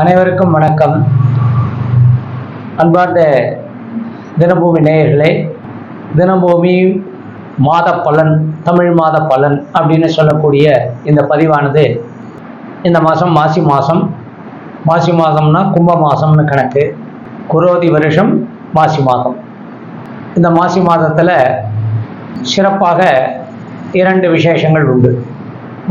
அனைவருக்கும் வணக்கம். அன்பார்ந்த தினபூமி நேயர்களே தினபூமி மாத பலன் தமிழ் மாத பலன் அப்படின்னு சொல்லக்கூடிய இந்த பதிவானது இந்த மாதம் மாசி மாதம். மாசி மாதம்னா கும்ப மாதம்னு கணக்கு. குரோதி வருஷம் மாசி மாதம். இந்த மாசி மாதத்தில் சிறப்பாக இரண்டு விசேஷங்கள் உண்டு.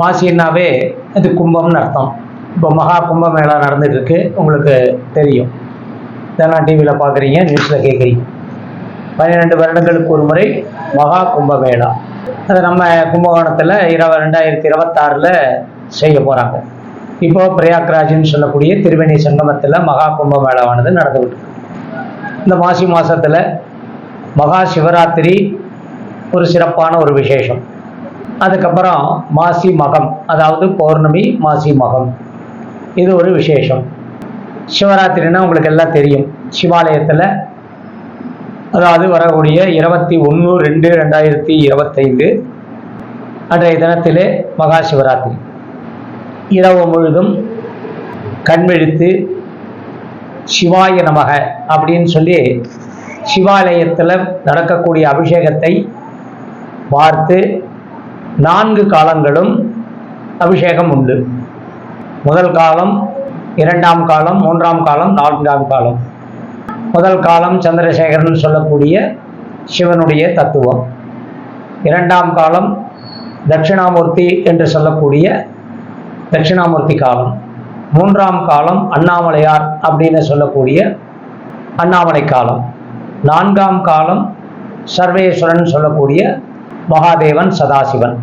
மாசின்னாவே அது கும்பம்னு அர்த்தம். இப்போ மகா கும்பமேளா நடந்துட்டு இருக்கு உங்களுக்கு தெரியும். இதெல்லாம் டிவியில் பார்க்குறீங்க நியூஸில் கேட்குறீங்க. பன்னிரெண்டு வருடங்களுக்கு ஒரு முறை மகா கும்பமேளா. அது நம்ம கும்பகோணத்தில் இரவு ரெண்டாயிரத்தி இருபத்தாறில் செய்ய போகிறாங்க இப்போ பிரயாக்ராஜ்னு சொல்லக்கூடிய திருவேணி சங்கமத்தில் மகா கும்பமேளாவானது நடந்துகிட்டு இந்த மாசி மாதத்தில் மகா சிவராத்திரி ஒரு சிறப்பான ஒரு விசேஷம். அதுக்கப்புறம் மாசி மகம் அதாவது பௌர்ணமி மாசி மகம். இது ஒரு விசேஷம். சிவராத்திரின்னா உங்களுக்கு எல்லாம் தெரியும். சிவாலயத்தில் அதாவது வரக்கூடிய இருபத்தி ஒன்று ரெண்டு ரெண்டாயிரத்தி இருபத்தைந்து அன்றைய தினத்திலே மகா சிவராத்திரி. இரவு முழுதும் கண்விழித்து சிவாய நமக அப்படின்னு சொல்லி சிவாலயத்தில் நடக்கக்கூடிய அபிஷேகத்தை பார்த்து நான்கு காலங்களும் அபிஷேகம் உண்டு. முதல் காலம் இரண்டாம் காலம் மூன்றாம் காலம் நான்காம் காலம். முதல் காலம் சந்திரசேகரன் சொல்லக்கூடிய சிவனுடைய தத்துவம். இரண்டாம் காலம் தட்சிணாமூர்த்தி என்று சொல்லக்கூடிய தட்சிணாமூர்த்தி காலம். மூன்றாம் காலம் அண்ணாமலையார் அப்படின்னு சொல்லக்கூடிய அண்ணாமலை காலம். நான்காம் காலம் சர்வேஸ்வரன் சொல்லக்கூடிய மகாதேவன் சதாசிவன்.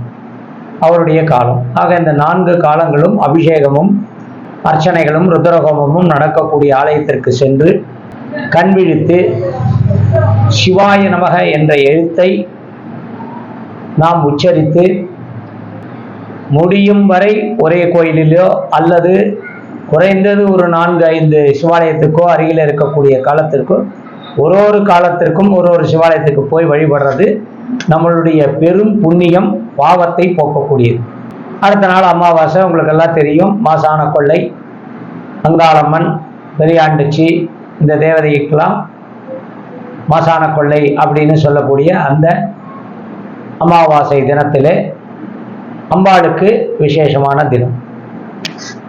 அவருடைய காலம். ஆக இந்த நான்கு காலங்களும் அபிஷேகமும் அர்ச்சனைகளும் ருத்ரஹோமமும் நடக்கக்கூடிய ஆலயத்திற்கு சென்று கண்விழித்து சிவாய நமக என்ற எழுத்தை நாம் உச்சரித்து முடியும் வரை ஒரே கோயிலிலோ அல்லது குறைந்தது ஒரு நான்கு ஐந்து சிவாலயத்துக்கோ அருகில் இருக்கக்கூடிய காலத்திற்கோ ஒரு ஒரு காலத்திற்கும் ஒரு ஒரு சிவாலயத்துக்கு போய் வழிபடுறது நம்மளுடைய பெரும் புண்ணியம் பாவத்தை போக்கக்கூடியது. அடுத்த நாள் அமாவாசை உங்களுக்கு எல்லாம் தெரியும். மாசான கொள்ளை அங்காளம்மன் பெரியாண்டுச்சி இந்த தேவதைக்கெல்லாம் மாசான கொள்ளை அப்படின்னு சொல்லக்கூடிய அந்த அமாவாசை தினத்திலே அம்பாளுக்கு விசேஷமான தினம்.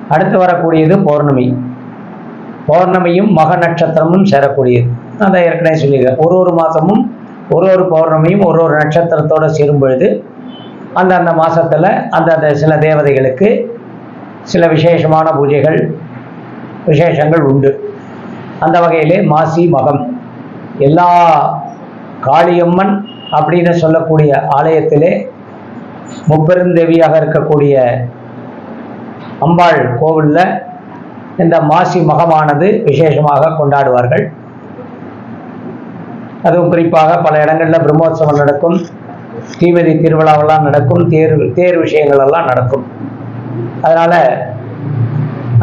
அடுத்து வரக்கூடியது பௌர்ணமி. பௌர்ணமியும் மக நட்சத்திரமும் சேரக்கூடியது. நான் ஏற்கனவே சொல்லியிருக்கேன். ஒரு ஒரு மாதமும் ஒரு ஒரு பௌர்ணமியும் ஒரு ஒரு நட்சத்திரத்தோடு சேரும் பொழுது அந்தந்த மாதத்தில் அந்தந்த சில தேவதைகளுக்கு சில விசேஷமான பூஜைகள் விசேஷங்கள் உண்டு. அந்த வகையிலே மாசி மகம் எல்லா காளியம்மன் அப்படின்னு சொல்லக்கூடிய ஆலயத்திலே முப்பெருந்தேவியாக இருக்கக்கூடிய அம்பாள் கோவிலில் இந்த மாசி மகமானது விசேஷமாக கொண்டாடுவார்கள். அதுவும் குறிப்பாக பல இடங்களில் பிரம்மோற்சவம் நடக்கும். தீமிதி திருவிழாவெல்லாம் நடக்கும். தேர் தேர் விஷயங்கள் எல்லாம் நடக்கும். அதனால்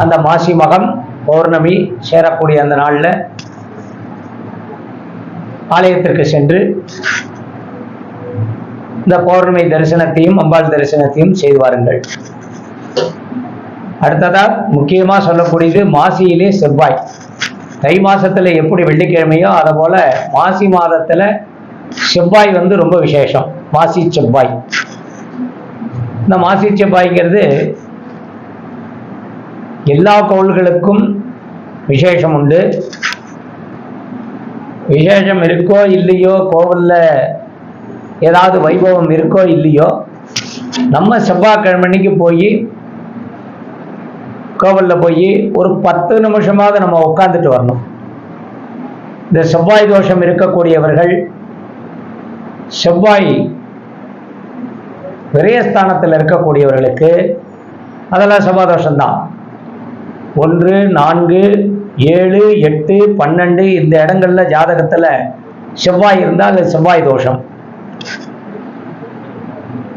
அந்த மாசி மகம் பௌர்ணமி சேரக்கூடிய அந்த நாளில் ஆலயத்திற்கு சென்று இந்த பௌர்ணமி தரிசனத்தையும் அம்பாள் தரிசனத்தையும் செய்து வாருங்கள். அடுத்ததாக முக்கியமா சொல்லக்கூடியது மாசியிலே செவ்வாய். தை மாசத்துல எப்படி வெள்ளிக்கிழமையோ அதை போல மாசி மாதத்துல செவ்வாய் வந்து ரொம்ப விசேஷம். மாசி செவ்வாய். இந்த மாசி செவ்வாய்ங்கிறது எல்லா கோள்களுக்கும் விசேஷம் உண்டு. விசேஷம் இருக்கோ இல்லையோ கோவில்ல ஏதாவது வைபவம் இருக்கோ இல்லையோ நம்ம செவ்வாய்க்கிழமைக்கு போய் கோவிலில் போய் ஒரு பத்து நிமிஷமாவது நம்ம உட்காந்துட்டு வரணும். இந்த செவ்வாய் தோஷம் இருக்கக்கூடியவர்கள் செவ்வாய் விரயஸ்தானத்தில் இருக்கக்கூடியவர்களுக்கு அதெல்லாம் செவ்வாய் தோஷம்தான். ஒன்று நான்கு ஏழு எட்டு பன்னெண்டு இந்த இடங்கள்ல ஜாதகத்தில் செவ்வாய் இருந்தால் அது செவ்வாய் தோஷம்.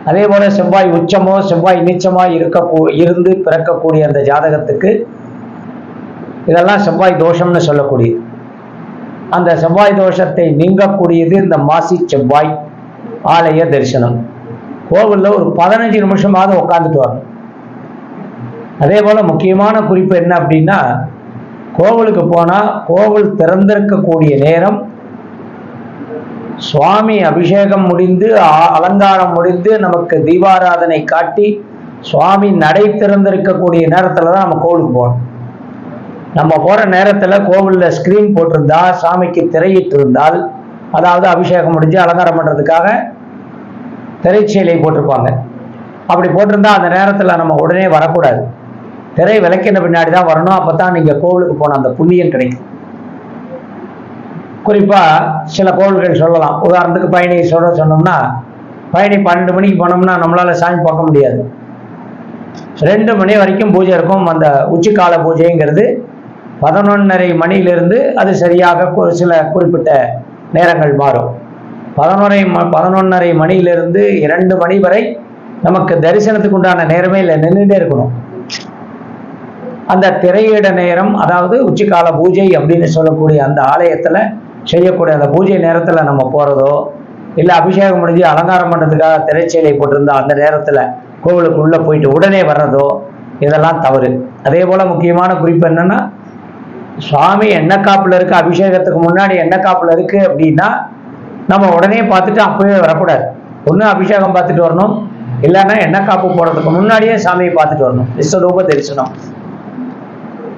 அதே போல செவ்வாய் உச்சமோ செவ்வாய் நீச்சமோ இருக்க இருந்து பிறக்கக்கூடிய அந்த ஜாதகத்துக்கு இதெல்லாம் செவ்வாய் தோஷம்னு சொல்லக்கூடியது. அந்த செவ்வாய் தோஷத்தை நீங்கக்கூடியது இந்த மாசி செவ்வாய் ஆலய தரிசனம். கோவிலில் ஒரு பதினஞ்சு நிமிஷமாவது உட்காந்துட்டு வரணும் அதே போல முக்கியமான குறிப்பு என்ன அப்படின்னா கோவிலுக்கு போனால் கோவில் திறந்திருக்கக்கூடிய நேரம் சுவாமி அபிஷேகம் முடிந்து அலங்காரம் முடிந்து நமக்கு தீபாராதனை காட்டி சுவாமி நடை திறந்திருக்கக்கூடிய நேரத்தில் தான் நம்ம கோவிலுக்கு போகணும். நம்ம போகிற நேரத்தில் கோவிலில் ஸ்க்ரீன் போட்டிருந்தா சாமிக்கு திரையிட்டு இருந்தால் அதாவது அபிஷேகம் முடிஞ்சு அலங்காரம் பண்ணுறதுக்காக திரைச்சீலை போட்டிருப்பாங்க. அப்படி போட்டிருந்தா அந்த நேரத்தில் நம்ம உடனே வரக்கூடாது. திரை விளக்கின பின்னாடி தான் வரணும். அப்போ தான் நீங்கள் கோவிலுக்கு போன அந்த புண்ணியம் கிடைக்கும். குறிப்பாக சில கோள்கள் சொல்லலாம். உதாரணத்துக்கு பயணி சொல்ல சொன்னோம்னா பயணி பன்னெண்டு மணிக்கு போனோம்னா நம்மளால் சாமி பார்க்க முடியாது. ரெண்டு மணி வரைக்கும் பூஜை இருக்கும். அந்த உச்சிக்கால பூஜைங்கிறது பதினொன்றரை மணியிலிருந்து அது சரியாக ஒரு சில குறிப்பிட்ட நேரங்கள் மாறும். பதினொரை ம பதினொன்றரை மணியிலிருந்து இரண்டு மணி வரை நமக்கு தரிசனத்துக்கு உண்டான நேரமே இல்லை. நின்றுட்டே இருக்கணும். அந்த திரையிட நேரம் அதாவது உச்சிக்கால பூஜை அப்படின்னு சொல்லக்கூடிய அந்த ஆலயத்தில் செய்யக்கூடிய அந்த பூஜை நேரத்தில் நம்ம போகிறதோ இல்லை அபிஷேகம் முடிஞ்சு அலங்காரம் பண்ணுறதுக்காக திரைச்சீலை போட்டிருந்தா அந்த நேரத்தில் கோவிலுக்குள்ளே போயிட்டு உடனே வர்றதோ இதெல்லாம் தவறு. அதே போல் முக்கியமான குறிப்பு என்னென்னா சுவாமி என்ன காப்பில் இருக்குது அபிஷேகத்துக்கு முன்னாடி என்ன காப்பில் இருக்குது அப்படின்னா நம்ம உடனே பார்த்துட்டு அப்பவே வரக்கூடாது. ஒன்று அபிஷேகம் பார்த்துட்டு வரணும். இல்லைன்னா என்ன காப்பு போடுறதுக்கு முன்னாடியே சாமியை பார்த்துட்டு வரணும். விஸ்வரூப தரிசனம்.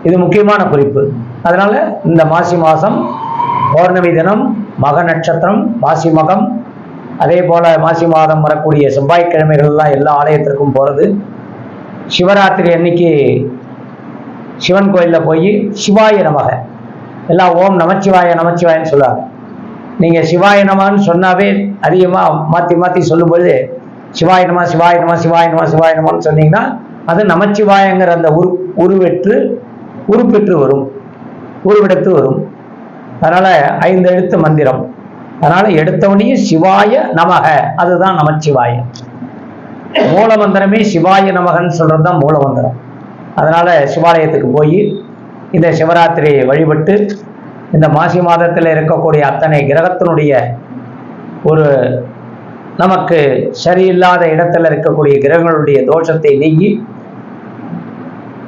இது முக்கியமான குறிப்பு. அதனால இந்த மாசி மாதம் பௌர்ணமி தினம் மக நட்சத்திரம் மாசி மகம். அதே போல மாசி மாதம் வரக்கூடிய செவ்வாய்க்கிழமைகள்லாம் எல்லா ஆலயத்திற்கும் போகிறது சிவராத்திரி அன்னைக்கு சிவன் கோயிலில் போய் சிவாய நமக. எல்லாம் ஓம் நமச்சிவாய நமச்சிவாயன்னு சொல்லுவாங்க. நீங்கள் சிவாய நமன்னு சொன்னாவே அதிகமாக மாற்றி மாற்றி சொல்லும்போது சிவாய நம சிவாய நம சிவாய சிவாய சொன்னீங்கன்னா அது நமச்சிவாயங்கிற அந்த உரு உருவெற்று உருப்பெற்று வரும். உருவெடுத்து வரும். அதனால ஐந்து எழுத்து மந்திரம். அதனால எடுத்தவனையும் சிவாய நமக. அதுதான் நமச்சிவாய. மூல மந்திரமே சிவாய நமகன்னு சொல்றது தான் மூல மந்திரம். அதனால சிவாலயத்துக்கு போய் இந்த சிவராத்திரியை வழிபட்டு இந்த மாசி மாதத்தில் இருக்கக்கூடிய அத்தனை கிரகத்தினுடைய ஒரு நமக்கு சரியில்லாத இடத்துல இருக்கக்கூடிய கிரகங்களுடைய தோஷத்தை நீங்கி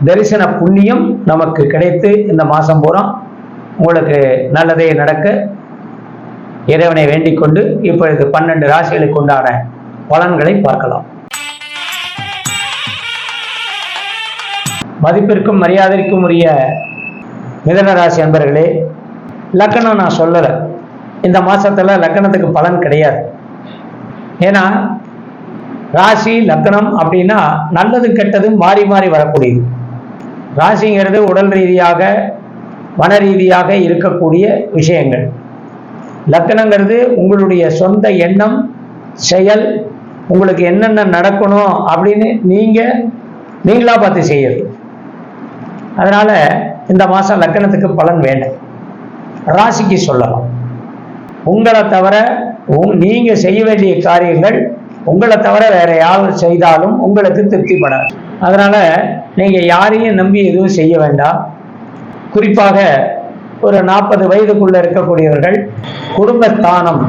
தரிசன புண்ணியம் நமக்கு கிடைத்து இந்த மாதம் பூரா உங்களுக்கு நல்லதே நடக்க இறைவனை வேண்டிக் கொண்டு இப்பொழுது பன்னெண்டு ராசிகளுக்கு உண்டான பலன்களை பார்க்கலாம். மதிப்பிற்கும் மரியாதைக்கும் உரிய மிதன ராசி அன்பர்களே லக்கணம் நான் சொல்லலை. இந்த மாசத்துல லக்கணத்துக்கு பலன் கிடையாது. ஏன்னா ராசி லக்கணம் அப்படின்னா நல்லது கெட்டதும் மாறி மாறி வரக்கூடியது. ராசிங்கிறது உடல் ரீதியாக மன ரீதியாக இருக்கக்கூடிய விஷயங்கள். லக்கணங்கிறது உங்களுடைய சொந்த எண்ணம் செயல் உங்களுக்கு என்னென்ன நடக்கணும் அப்படின்னு நீங்கள் நீங்களாக பார்த்து செய்யறது. அதனால் இந்த மாதம் லக்கணத்துக்கு பலன் வேண்டாம். ராசிக்கு சொல்லலாம். உங்களை தவிர உங்- நீங்கள் செய்ய வேண்டிய காரியங்கள் உங்களை தவிர வேற யார் செய்தாலும் உங்களுக்கு திருப்திப்படாது அதனால் நீங்கள் யாரையும் நம்பி எதுவும் செய்ய வேண்டாம். குறிப்பாக ஒரு நாற்பது வயதுக்குள்ள இருக்கக்கூடியவர்கள் குடும்பஸ்தானம்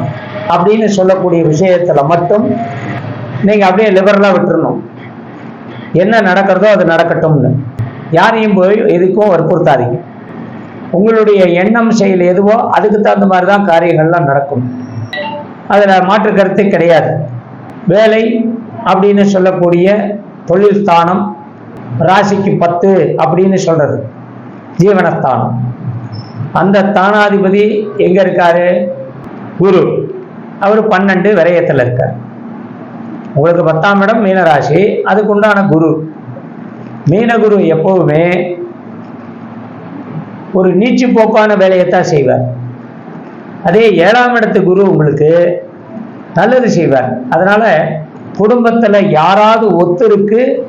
அப்படின்னு சொல்லக்கூடிய விஷயத்துல மட்டும் நீங்க அப்படியே லிபரலா விட்டுறணும். என்ன நடக்கிறதோ அது நடக்கட்டும்னு. யாரையும் போய் எதுக்கும் வற்புறுத்தாதீங்க. உங்களுடைய எண்ணம் செயல் எதுவோ அதுக்கு தகுந்த மாதிரி தான் காரியங்கள்லாம் நடக்கும். அதில் மாற்று கருத்து கிடையாது. வேலை அப்படின்னு சொல்லக்கூடிய தொழில் ஸ்தானம் ராசிக்கு பத்து அப்படின்னு சொல்றது. ஜீவனஸ்தானம். அந்த தானாதிபதி எங்க இருக்காரு? குரு. அவர் பன்னெண்டு விரயத்தில் இருக்கார். உங்களுக்கு பத்தாம் இடம் மீனராசி அதுக்கு உண்டான குரு. மீனகுரு எப்பவுமே ஒரு நீச்சு போக்கான வேலையைத்தான் செய்வார். அதே ஏழாம் இடத்து குரு உங்களுக்கு நல்லது செய்வார். அதனால குடும்பத்துல யாராவது ஒத்தருக்கு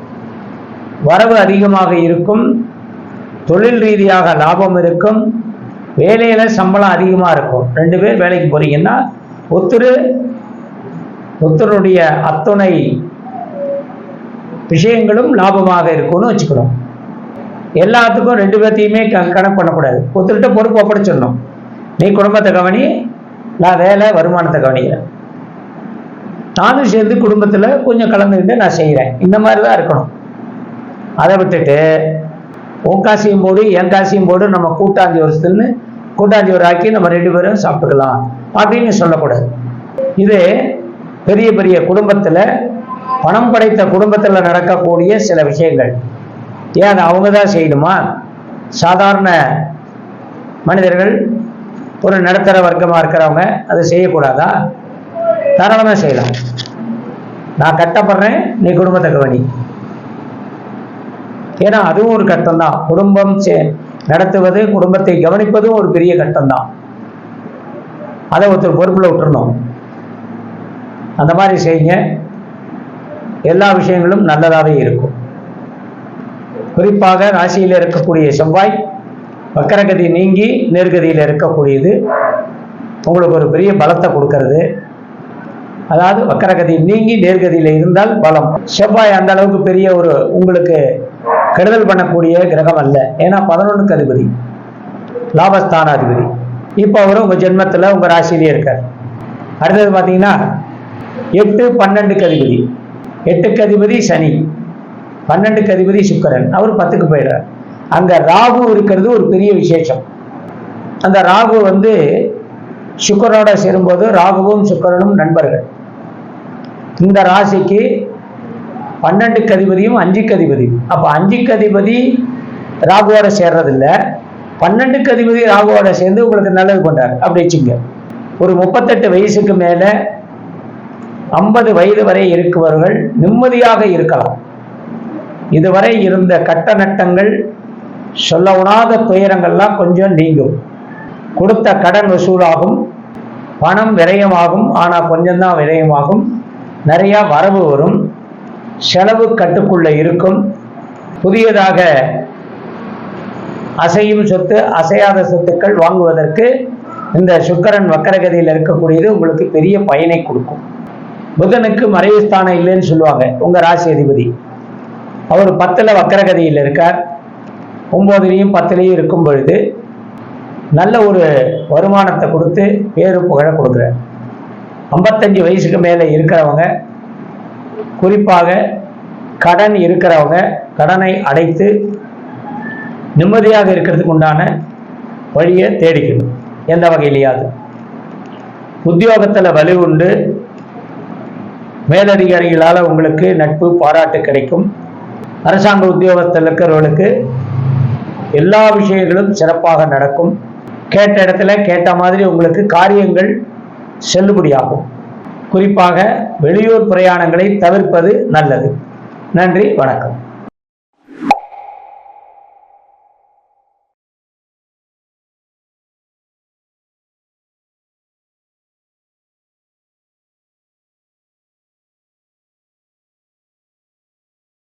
வரவு அதிகமாக இருக்கும். தொழில் ரீதியாக லாபம் இருக்கும். வேலையில் சம்பளம் அதிகமாக இருக்கும். ரெண்டு பேர் வேலைக்கு போகிறீங்கன்னா ஒருத்தர் ஒருத்தருடைய அத்துணை விஷயங்களும் லாபமாக இருக்கும்னு வச்சுக்கணும். எல்லாத்துக்கும் ரெண்டு பேர்த்தையுமே க- கணக்கு பண்ணக்கூடாது. ஒருத்தர்கிட்ட பொறுப்பு ஒப்படைச்சிடணும் நீ குடும்பத்தை கவனி நான் வேலை வருமானத்தை கவனிக்கிறேன். நானும் சேர்ந்து குடும்பத்தில் கொஞ்சம் கலந்துக்கிட்டு நான் செய்கிறேன் இந்த மாதிரி தான் இருக்கணும். அதை விட்டுட்டு உன் காசியும் போடு என் காசியும் போடு நம்ம கூட்டாஞ்சி வருஷத்துன்னு கூட்டாஞ்சி ஒரு ஆக்கி நம்ம ரெண்டு பேரும் சாப்பிட்டுக்கலாம் அப்படின்னு சொல்லக்கூடாது. இது பெரிய பெரிய குடும்பத்தில் பணம் படைத்த குடும்பத்தில் நடக்கக்கூடிய சில விஷயங்கள். ஏன் அதை அவங்க தான் செய்யணுமா? சாதாரண மனிதர்கள் ஒரு நடுத்தர வர்க்கமாக இருக்கிறவங்க அதை செய்யக்கூடாதா? தாராளமாக செய்யலாம். நான் கட்டப்படுறேன் நீ குடும்பத்தை கவனி. ஏன்னா அதுவும் ஒரு கட்டம் தான் குடும்பம் சே- நடத்துவது குடும்பத்தை கவனிப்பதும் ஒரு பெரிய கட்டம் தான் அதை ஒருத்தர் பொறுப்பில் விட்டுறணும். அந்த மாதிரி செய்யுங்க. எல்லா விஷயங்களும் நல்லதாகவே இருக்கும். குறிப்பாக ராசியில் இருக்கக்கூடிய செவ்வாய் வக்கரகதி நீங்கி நேர்கதியில் இருக்கக்கூடியது உங்களுக்கு ஒரு பெரிய பலத்தை கொடுக்கறது. அதாவது வக்கரகதி நீங்கி நேர்கதியில் இருந்தால் பலம். செவ்வாய் அந்த அளவுக்கு பெரிய ஒரு உங்களுக்கு கெடுதல் பண்ணக்கூடிய கிரகம் அல்ல. ஏன்னா பதினொன்றுக்கு அதிபதி. லாபஸ்தானாதிபதி இப்போ அவர் உங்கள் ஜென்மத்தில் உங்கள் ராசியிலே இருக்கார். அடுத்தது பார்த்தீங்கன்னா எட்டு பன்னெண்டுக்கு அதிபதி. எட்டுக்கு அதிபதி சனி. பன்னெண்டுக்கு அதிபதி சுக்கரன். அவர் பத்துக்கு போயிடுறார். அங்கே ராகு இருக்கிறது ஒரு பெரிய விசேஷம். அந்த ராகு வந்து சுக்கரனோட சேரும்போது ராகுவும் சுக்கரனும் நண்பர்கள். இந்த ராசிக்கு பன்னெண்டுக்கு அதிபதியும் அஞ்சுக்கு அதிபதி. அப்போ அஞ்சுக்கு அதிபதி ராகுவோட சேர்றதில்ல. பன்னெண்டுக்கு அதிபதி ராகுவோட சேர்ந்து உங்களுக்கு நல்லது பண்றாரு. அப்படி வச்சுங்க ஒரு முப்பத்தெட்டு வயசுக்கு மேலே ஐம்பது வயது வரை இருக்குபவர்கள் நிம்மதியாக இருக்கலாம். இதுவரை இருந்த கட்ட நட்டங்கள் சொல்ல உணாத துயரங்கள்லாம் கொஞ்சம் நீங்கும். கொடுத்த கடன் வசூலாகும் பணம் விரயமாகும் ஆனால் கொஞ்சம்தான் விரயமாகும். நிறையா வரவு வரும். செலவு கட்டுக்குள்ள இருக்கும். புதியதாக அசையும் சொத்து அசையாத சொத்துக்கள் வாங்குவதற்கு இந்த சுக்கரன் வக்கரகதியில் இருக்கக்கூடியது உங்களுக்கு பெரிய பயனை கொடுக்கும். புதனுக்கு மறைவு ஸ்தானம் இல்லைன்னு சொல்லுவாங்க உங்க ராசி அதிபதி. அவர் பத்துல வக்கரகதியில் இருக்கார். ஒன்பதுலேயும் பத்துலேயும் இருக்கும் பொழுது நல்ல ஒரு வருமானத்தை கொடுத்து பேரு புகழ கொடுக்குறார். ஐம்பத்தஞ்சு வயசுக்கு மேலே இருக்கிறவங்க குறிப்பாக கடன் இருக்கிறவங்க கடனை அடைத்து நிம்மதியாக இருக்கிறதுக்கு உண்டான வழியை தேடிக்கணும். எந்த வகையிலையாவது? உத்தியோகத்தில் வலு உண்டு. மேலதிகாரிகளால் உங்களுக்கு நட்பு பாராட்டு கிடைக்கும். அரசாங்க உத்தியோகத்தில் இருக்கிறவர்களுக்கு எல்லா விஷயங்களும் சிறப்பாக நடக்கும். கேட்ட இடத்துல கேட்ட மாதிரி உங்களுக்கு காரியங்கள் செல்லுபடியாகும். குறிப்பாக வெளியூர் பிரயாணங்களை தவிர்ப்பது நல்லது. நன்றி வணக்கம்.